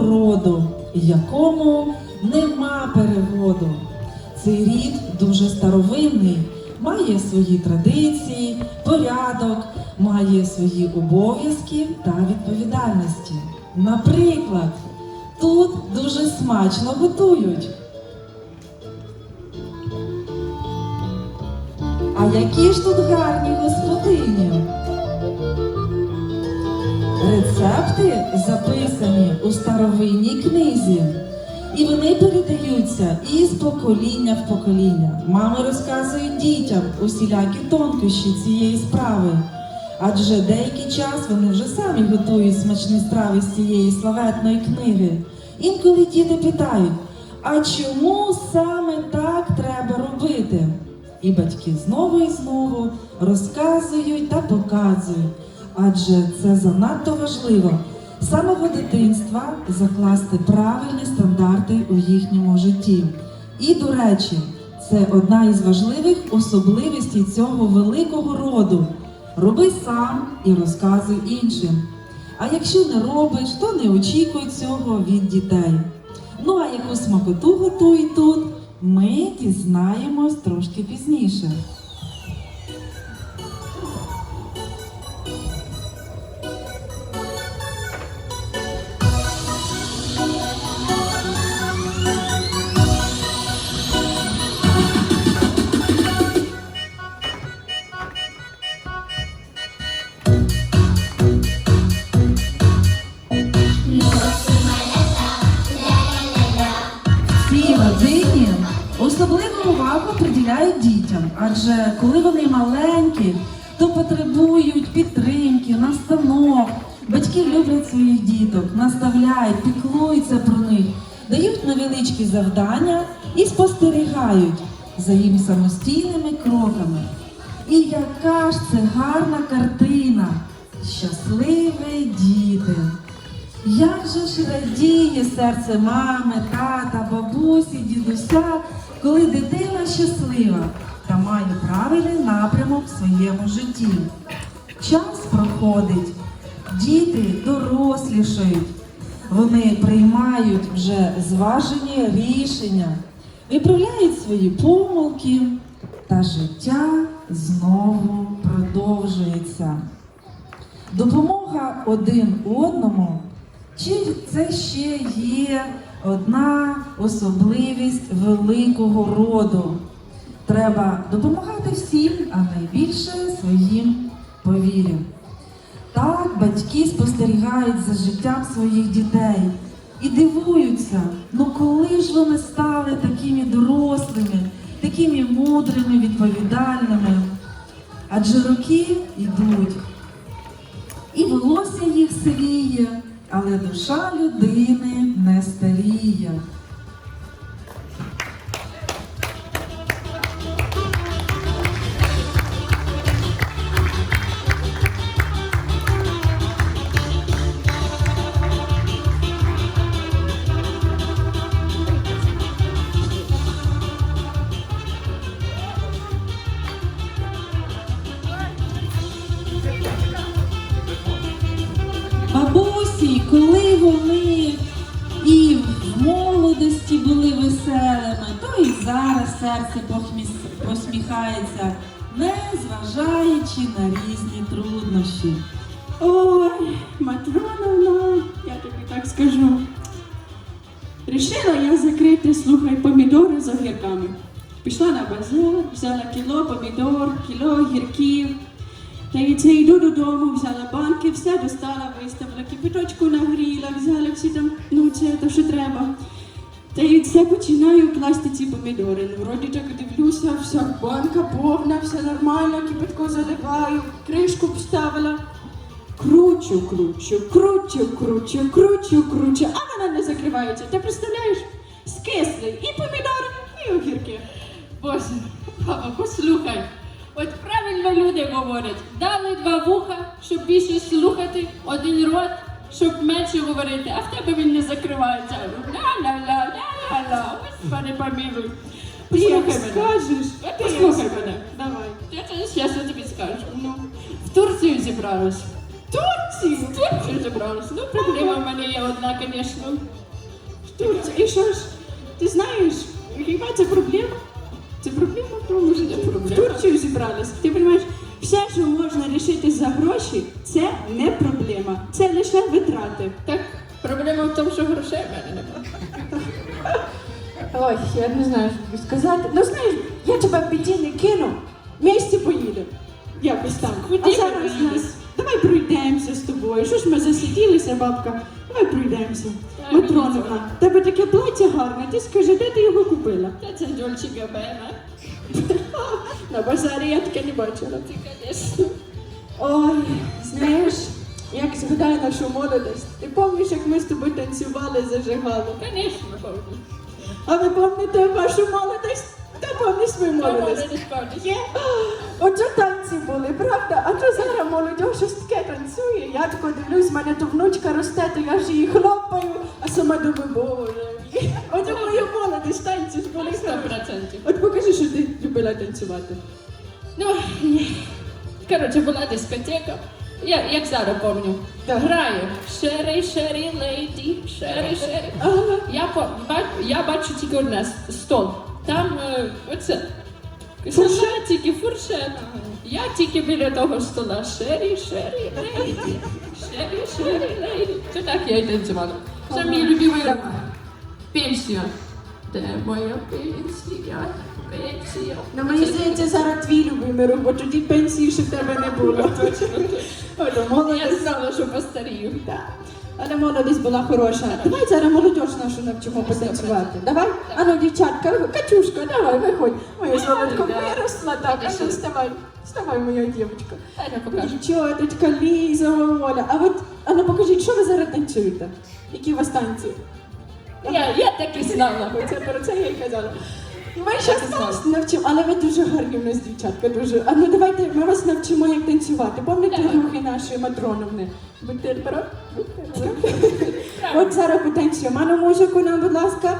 роду, якому нема переводу. Цей рід дуже старовинний, має свої традиції, порядок, має свої обов'язки та відповідальності. Наприклад, тут дуже смачно готують. А які ж тут гарні господині? Рецепти записані у старовинній книзі, і вони передаються із покоління в покоління. Мами розказують дітям усілякі тонкощі цієї справи. Адже деякий час вони вже самі готують смачні страви з цієї славетної книги. Інколи діти питають, а чому саме так треба робити? І батьки знову і знову розказують та показують, адже це занадто важливо з самого дитинства закласти правильні стандарти у їхньому житті. І, до речі, це одна із важливих особливостей цього великого роду. Роби сам і розказуй іншим. А якщо не робиш, то не очікуй цього від дітей. Ну а яку смакоту готують тут, ми дізнаємось трошки пізніше. Наставляють, піклуються про них, дають невеличкі завдання і спостерігають за їм самостійними кроками. І яка ж це гарна картина! Щасливі діти! Як же ж радіє серце мами, тата, бабусі, дідуся, коли дитина щаслива та має правильний напрямок в своєму житті. Час проходить, діти дорослішають, вони приймають вже зважені рішення, виправляють свої помилки, та життя знову продовжується. Допомога один одному, чи це ще є одна особливість великого роду? Треба допомагати всім, а найбільше своїм повірям. Так батьки спостерігають за життям своїх дітей і дивуються, ну коли ж вони стали такими дорослими, такими мудрими, відповідальними. Адже роки йдуть, і волосся їх сивіє, але душа людини не старіє. Бабусі, коли вони і в молодості були веселими, то і зараз серце посміхається, не зважаючи на різні труднощі. Ой, Матроновна, я тобі так скажу. Рішила я закрити, слухай, помідори з огірками. Пішла на базар, взяла кіло помідор, кіло огірків. Й це йду додому, взяла банки, все достала, виставила, кипяточку нагріла, взяла всі там, ну це то, що треба. Та й це починаю класти ці помідори. Ну, вроді так дивлюся, вся банка повна, все нормально, кипятко заливаю, кришку поставила. Кручу, кручу, кручу, кручу, кручу, кручу, а вона не закривається. Ти представляєш? Скисли і помідори, і огірки. Боже, баба, послухай. От правильно люди говорять, дали два вуха, щоб більше слухати, один рот, щоб менше говорити, а в тебе він не закривається. Ля-ля-ля, ля-ля-ля, господи помилуй. Послухай мене. скажеш. Послухай мене. Давай. Я це тобі скажу. Ну. В Турцію зібралась. Турцію. В Турцію зібралась. Ну, проблема в мене є одна, звісно. Турцію. І що ж? Ти знаєш, яка це проблема? Це проблема в в. Турцію зібралась. Ти розумієш, все, що можна рішити за гроші, це не проблема. Це лише витрати. Так, проблема в тому, що грошей в мене немає. Ой, я не знаю, що тобі сказати. Ну знаєш, я тебе в біді не кину. Місті поїдемо. Якось там. А ми зараз поїдемо? нас. Давай пройдемося з тобою. Що ж ми засиділися, бабка? Давай пройдемося. Мені тебе таке плаття гарне, ти скажи, де ти його купила? Та це Дольче Габена. На базарі я таке не бачила. Ти, звісно. Ой, знаєш, як згадаю нашу молодість. Ти пам'ятаєш, як ми з тобою танцювали, зажигали? Звісно, повні. А ви пам'ятаєте вашу молодість? Та пам'ятаєш свою молодість? Є. Оце танці були, правда? А то зараз молодь щось таке танцює. Я тако дивлюсь, в мене то внучка росте, то я ж її хлопаю, а сама думаю, боже. Оце моя молодість, танці були. Сто процентів. От покажи, що ти любила танцювати. Ну, ні. коротше, була дискотека. Я як зараз пам'ятаю. Так. Грає Шері, Шері, Лейді, Шері. Ага. Я, по, бач, я бачу тільки одне с- стол. Там е, оце. Фуршет? Фуршет. Я тільки біля того стола. Шері, Шері, Лейді. Шері, Шері, Лейді. Це так я й танцювала. Це мій любимий рух. Пенсія. Де моя пенсія? Пенсія. Ну, мені здається, зараз твій любимий рух, бо тоді пенсії ще в тебе не було. Але молодість. знала, що постарію. Так. Але молодість була хороша. Давай зараз молодь нашу навчимо потанцювати. Давай? Ану, дівчатка, Катюшка, давай, виходь. Моя золотко давай. виросла, так, а ну вставай. Вставай, моя дівчинка. Дай. Дівчаточка, Ліза, Оля. А от, а ну покажіть, що ви зараз танцюєте? Які у вас танці? Я, я так і знала. Оце про це я й казала. Ми зараз вас навчимо, але ви дуже гарні в нас, дівчатка, дуже. А ну давайте ми вас навчимо, як танцювати. Пам'ятаєте рухи нашої матроновни? Будьте. От зараз потанцюємо. А ну музику нам, будь ласка.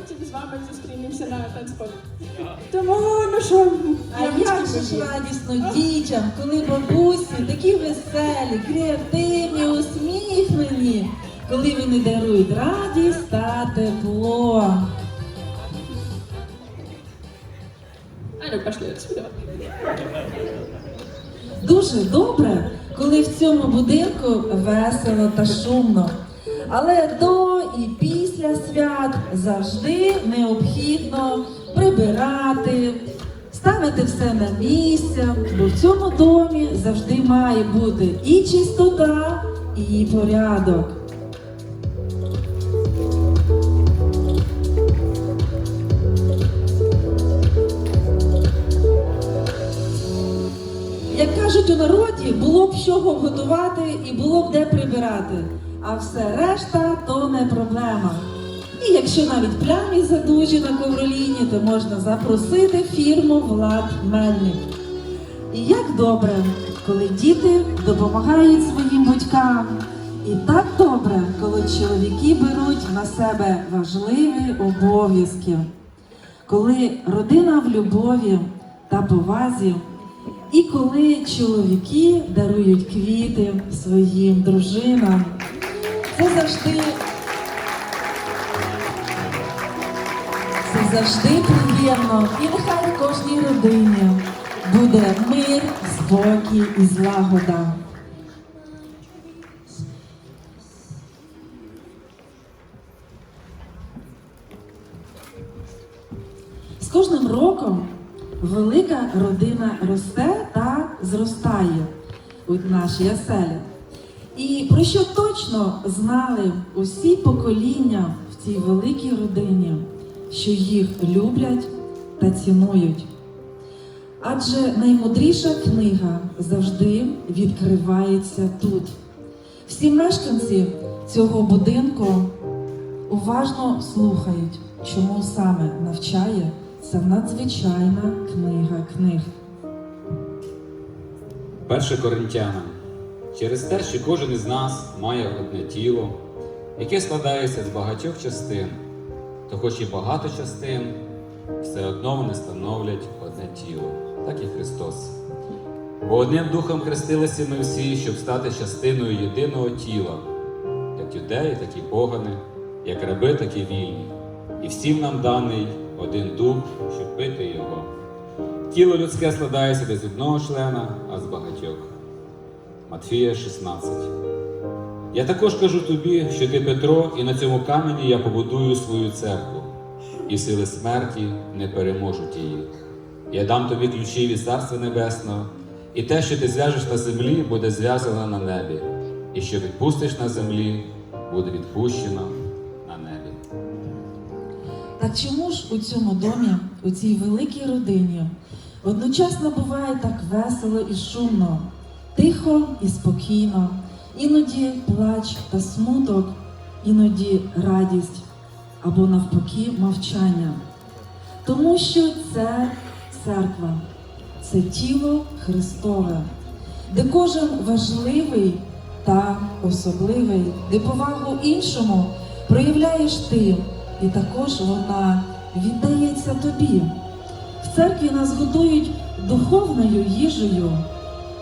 Потім з вами зустрінемося на танцполі. Тому, ну що, А як же ж радісно дітям, коли бабусі такі веселі, креативні, усміхнені, коли вони дарують радість та тепло. Ну отсюда. Дуже добре, коли в цьому будинку весело та шумно. Але до і свят завжди необхідно прибирати, ставити все на місце, бо в цьому домі завжди має бути і чистота, і порядок. Як кажуть у народі, було б що готувати і було б де прибирати, а все решта то не проблема. І якщо навіть плямі задужі на ковроліні, то можна запросити фірму Влад Мельник. І як добре, коли діти допомагають своїм батькам. І так добре, коли чоловіки беруть на себе важливі обов'язки, коли родина в любові та повазі, і коли чоловіки дарують квіти своїм дружинам. Це завжди. Завжди приємно. І нехай в кожній родині буде мир, спокій і злагода. З кожним роком велика родина росте та зростає у нашій оселі. І про що точно знали усі покоління в цій великій родині, що їх люблять та цінують. Адже наймудріша книга завжди відкривається тут. Всі мешканці цього будинку уважно слухають, чому саме навчає ця надзвичайна книга книг. Перше Коринтянам. Через те, що кожен із нас має одне тіло, яке складається з багатьох частин, то хоч і багато частин, все одно вони становлять одне тіло, так і Христос. Бо одним духом хрестилися ми всі, щоб стати частиною єдиного тіла, як юдеї, так і погани, як раби, так і вільні. І всім нам даний один дух, щоб пити його. Тіло людське складається з одного члена, а з багатьох. Матфія 16. Я також кажу тобі, що ти Петро, і на цьому камені я побудую свою церкву, і сили смерті не переможуть її. Я дам тобі ключі від Царства Небесного, і те, що ти зв'яжеш на землі, буде зв'язано на небі, і що відпустиш на землі, буде відпущено на небі. Так чому ж у цьому домі, у цій великій родині, одночасно буває так весело і шумно, тихо і спокійно, іноді плач та смуток, іноді радість або навпаки мовчання. Тому що це церква, це тіло Христове, де кожен важливий та особливий, де повагу іншому проявляєш ти, і також вона віддається тобі. В церкві нас годують духовною їжею,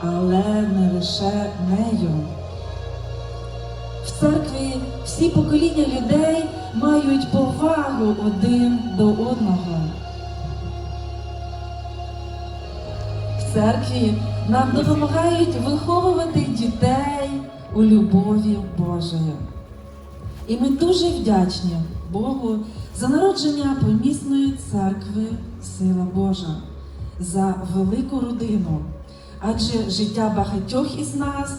але не лише нею. В церкві всі покоління людей мають повагу один до одного. В церкві нам допомагають виховувати дітей у любові Божої. І ми дуже вдячні Богу за народження помісної церкви Сила Божа, за велику родину. Адже життя багатьох із нас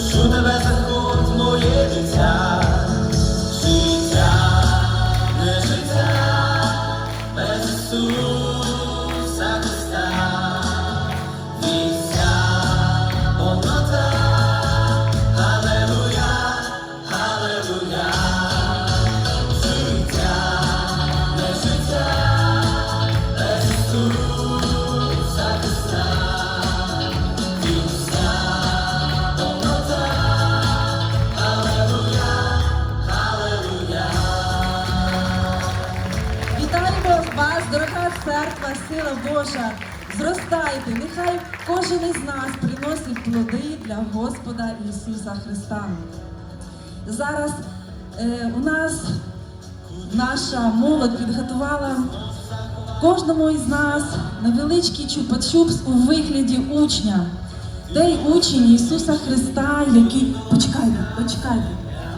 Прошу тебе, заходь моє життя. Сила Божа. зростайте, нехай кожен із нас приносить плоди для Господа Ісуса Христа. Зараз е, у нас наша молодь підготувала кожному із нас невеличкий чупа-чупс у вигляді учня. Дай учень Ісуса Христа, який. Почекайте, почекайте.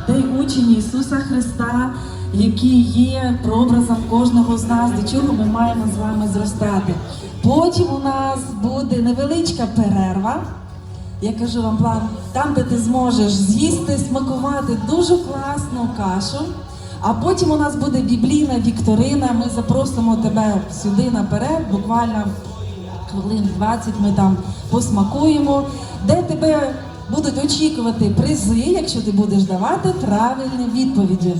Дай учень Ісуса Христа, який є прообразом кожного з нас, до чого ми маємо з вами зростати. Потім у нас буде невеличка перерва. Я кажу вам план, там, де ти зможеш з'їсти, смакувати дуже класну кашу. А потім у нас буде біблійна вікторина. Ми запросимо тебе сюди наперед, буквально хвилин 20 ми там посмакуємо, де тебе будуть очікувати призи, якщо ти будеш давати правильні відповіді.